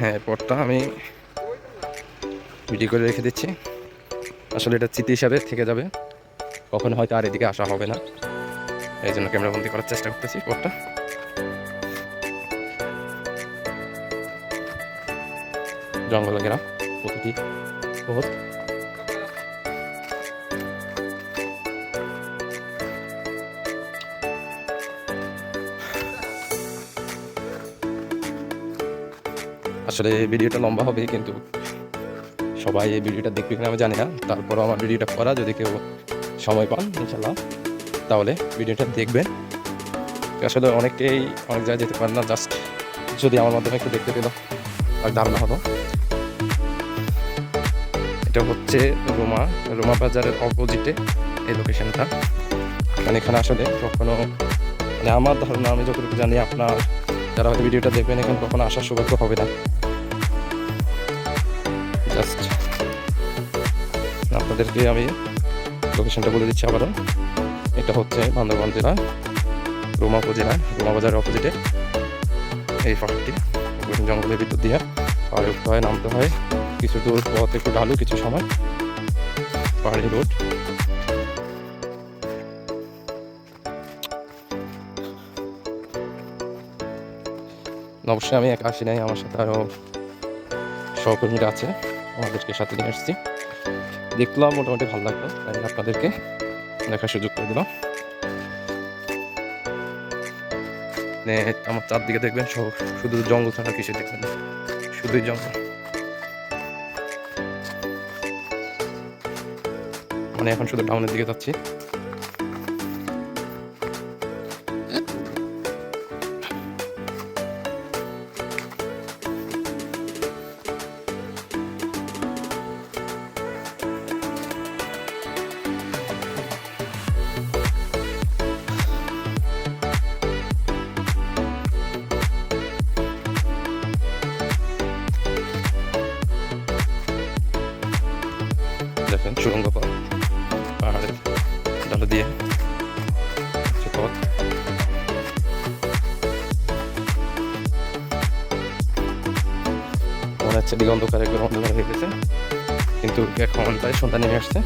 হ্যাঁ পটটা আমি ভিডিও করে রেখে দিচ্ছি। আসলে এটা স্মৃতি হিসাবে থেকে যাবে। কখনো হয়তো আর এদিকে আসা হবে না। এই জন্য ক্যামেরাবন্দি করার চেষ্টা করতেছি পরটা জঙ্গল ঘেরা প্রতিটি পথ। আসলে ভিডিওটা লম্বা হবে, কিন্তু সবাই এই ভিডিওটা দেখবে কিনা আমি জানি না। তারপরও আমার ভিডিওটা করা, যদি কেউ সময় পান ইনশাল্লাহ তাহলে ভিডিওটা দেখবেন। আসলে অনেকেই অনেক জায়গায় যেতে পারে না জাস্ট যদি আমার মাধ্যমে একটু দেখতে পেল আর ধারণা হলো। এটা হচ্ছে রোমা রোমা বাজারের অপোজিটে এই লোকেশনটা মানে এখানে আসলে কখনো মানে আমার ধারণা, আমি যতটুকু জানি, আপনার যারা হয়তো ভিডিওটা দেখবেন, এখানে কখনো আসার সৌভাগ্য হবে না। আপনাদেরকে আমি লোকেশনটা বলে দিচ্ছি আবারও। এটা হচ্ছে বান্দরবান জেলা রোমা উপজেলা রোমা বাজারের অপোজিটে এই গভীর জঙ্গলের ভিতর দিয়ে পাহাড়ে উঠতে হয় নামতে হয়। কিছু দূর পথ, একটু ঢালু, কিছু সময়। পাহাড়ি রোড। অবশ্যই আমি একা আসি নাই, আমার সাথে আরও সহকর্মীরা আছে, আমাদেরকে সাথে নিয়ে এসেছি। দেখলাম, মোটামুটি ভালো লাগল। তাই আপনাদেরকে দেখার সুযোগ করে দিলাম। মানে আমার চারদিকে দেখবেন শুধু জঙ্গল ছাড়া কিছু দেখবেন শুধুই জঙ্গল। মানে এখন শুধু টাউনের দিকে যাচ্ছি। দেখেন সুরঙ্গ পথ পাহাড়ের ডালা দিয়ে। পথ। মনে হচ্ছে দিকে অন্ধকার হয়ে গেছে। কিন্তু এখন প্রায় সন্ধ্যা নেমে আসছে।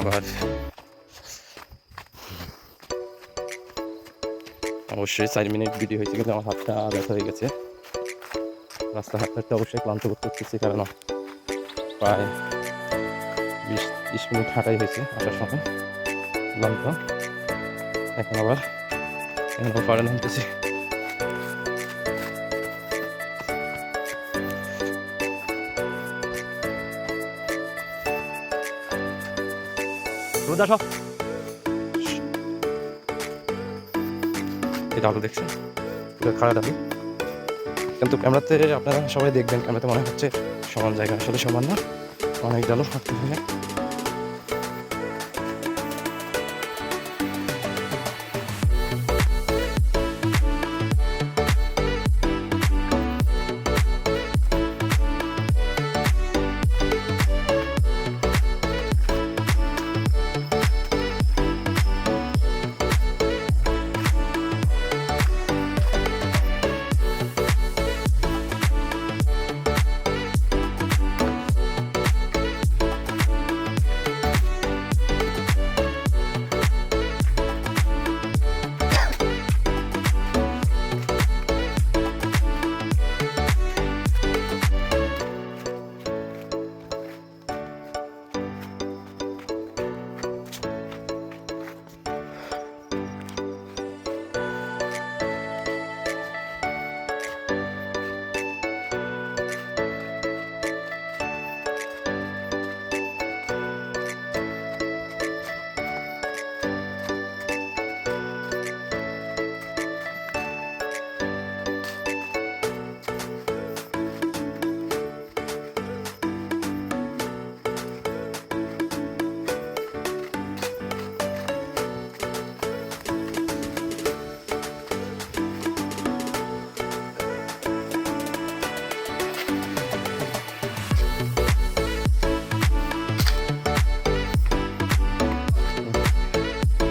আবার অবশ্যই চার মিনিট ভিডিও হয়েছে কিন্তু আমার হাতটা ব্যথা হয়ে গেছে। রাস্তা হাঁটতে অবশ্যই ক্লান্ত বোধ করতেছি, কারণ প্রায় বিশ, তিরিশ মিনিট হাঁটাই হয়েছে আসার সময়। ক্লান্ত। এখন আবার এখন আবার পাড়ে নামতেছি রোদ সব এটা আলো দেখছেন পুরো খারাপ দাবি। কিন্তু ক্যামেরাতে আপনারা সবাই দেখবেন, ক্যামেরাতে মনে হচ্ছে সমান জায়গা, আসলে সমান না। অনেক ডালো হাঁটতে হয়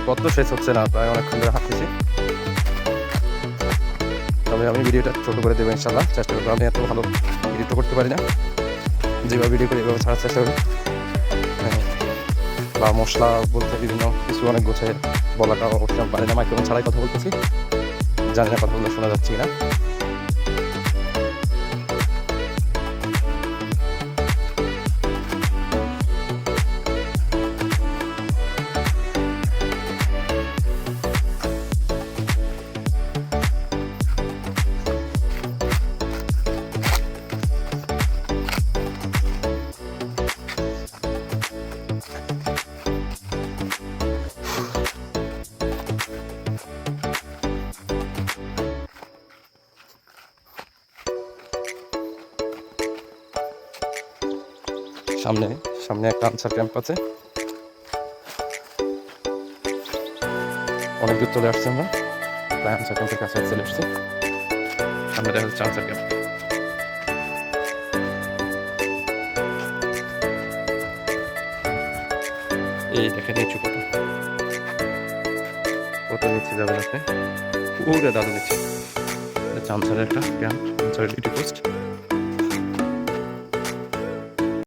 কত শেষ হচ্ছে না, প্রায় অনেকক্ষণ ধরে হাঁটতেছি। তবে আমি ভিডিওটা ছোটো করে দেবো ইনশাল্লাহ চেষ্টা করব। আমি এত ভালো ভিডিও করতে পারি না। যেভাবে ভিডিও করি এভাবে ছাড়ার চেষ্টা করি। হ্যাঁ। বা মশলা বলতে বিভিন্ন কিছু অনেক গোছে বলাটা অবশ্যই পারি না, মাইক্রোফোন ছাড়াই কথা বলতেছি। জানি না কথাগুলো শোনা যাচ্ছে কিনা। সামনে সামনে একটা আনসার ক্যাম্প আছে। অনেক দূর চলে আসছে আমরা। প্রায় আনসার ক্যাম্পের কাছে চলে আসছি। সামনে দেখা যাচ্ছে আনসার ক্যাম্প। এই দেখেন নিচু কত কত নিচে পুরো দাদু নিচে। আনসারের একটা ক্যাম্প ডিউটি পোস্ট।